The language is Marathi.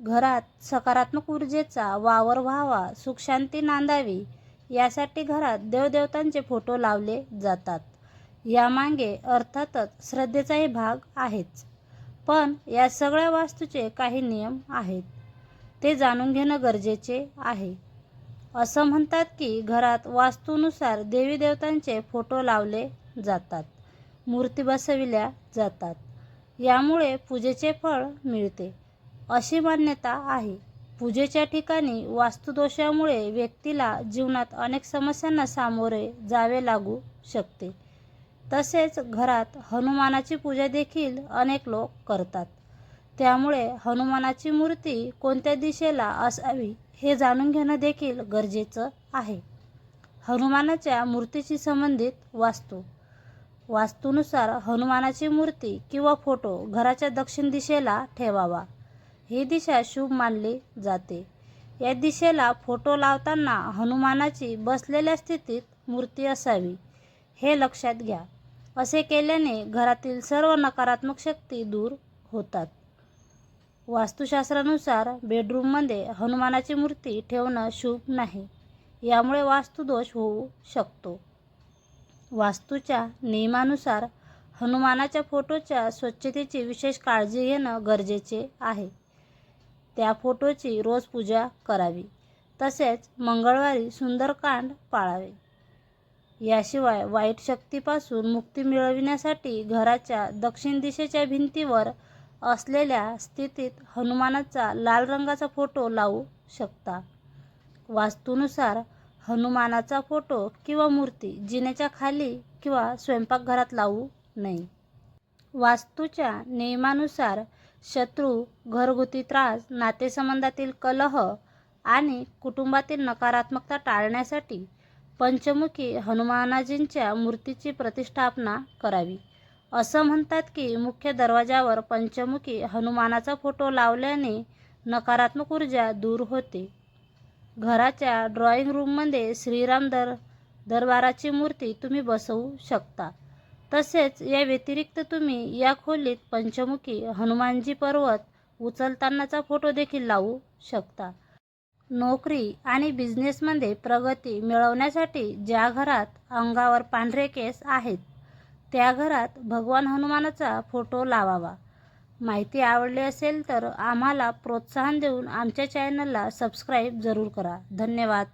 घरात सकारात्मक ऊर्जेचा वावर व्हावा सुखशांती नांदावी यासाठी घरात देवदेवतांचे फोटो लावले जातात. यामागे अर्थातच श्रद्धेचाही भाग आहेच. पण या सगळ्या वास्तूचे काही नियम आहेत. ते जाणून घेणं गरजेचे आहे. असं म्हणतात की घरात वास्तूनुसार देवी देवतांचे फोटो लावले जातात मूर्ती बसविल्या जातात. यामुळे पूजेचे फळ मिळते. अशी मान्यता आहे. पूजेच्या ठिकाणी वास्तुदोषामुळे व्यक्तीला जीवनात अनेक समस्यांना सामोरे जावे लागू शकते. तसेच घरात हनुमानाची पूजा देखील अनेक लोक करतात. त्यामुळे हनुमानाची मूर्ती कोणत्या दिशेला असावी हे जाणून घेणं देखील गरजेचं आहे. हनुमानाच्या मूर्तीशी संबंधित वास्तू. वास्तूनुसार हनुमानाची मूर्ती किंवा फोटो घराच्या दक्षिण दिशेला ठेवावा. ही दिशा शुभ मानली जाते. या दिशेला फोटो लावताना हनुमानाची बसलेल्या स्थितीत मूर्ती असावी हे लक्षात घ्या. असे केल्याने घरातील सर्व नकारात्मक शक्ती दूर होतात. वास्तुशास्त्रानुसार बेडरूममध्ये हनुमानाची मूर्ती ठेवणं शुभ नाही यामुळे वास्तुदोष होऊ शकतो. वास्तूच्या नियमानुसार हनुमानाच्या फोटोच्या स्वच्छतेची विशेष काळजी घेणं गरजेचे आहे. त्या फोटोची रोज पूजा करावी. तसेच मंगळवारी सुंदरकांड पाळावे. याशिवाय वाईट शक्तीपासून मुक्ती मिळविण्यासाठी घराच्या दक्षिण दिशेच्या भिंतीवर असलेल्या स्थितीत हनुमानाचा लाल रंगाचा फोटो लावू शकता. वास्तूनुसार हनुमानाचा फोटो किंवा मूर्ती जिन्याच्या खाली किंवा स्वयंपाकघरात लावू नये. वास्तूच्या नियमानुसार शत्रू घरगुती त्रास नातेसंबंधातील कलह आणि कुटुंबातील नकारात्मकता टाळण्यासाठी पंचमुखी हनुमानाजींच्या मूर्तीची प्रतिष्ठापना करावी. असं म्हणतात की मुख्य दरवाजावर पंचमुखी हनुमानाचा फोटो लावल्याने नकारात्मक ऊर्जा दूर होते. घराच्या ड्रॉइंग रूममध्ये श्रीराम दर दरबाराची मूर्ती तुम्ही बसवू शकता. तसेच या व्यतिरिक्त तुम्ही या खोलीत पंचमुखी हनुमानजी पर्वत उचलतानाचा फोटो देखील लावू शकता. नोकरी आणि बिझनेसमध्ये प्रगती मिळवण्यासाठी ज्या घरात अंगावर पांढरे केस आहेत त्या घरात भगवान हनुमानाचा फोटो लावावा. माहिती आवडली असेल तर आम्हाला प्रोत्साहन देऊन आमच्या चॅनलला सबस्क्राईब जरूर करा. धन्यवाद.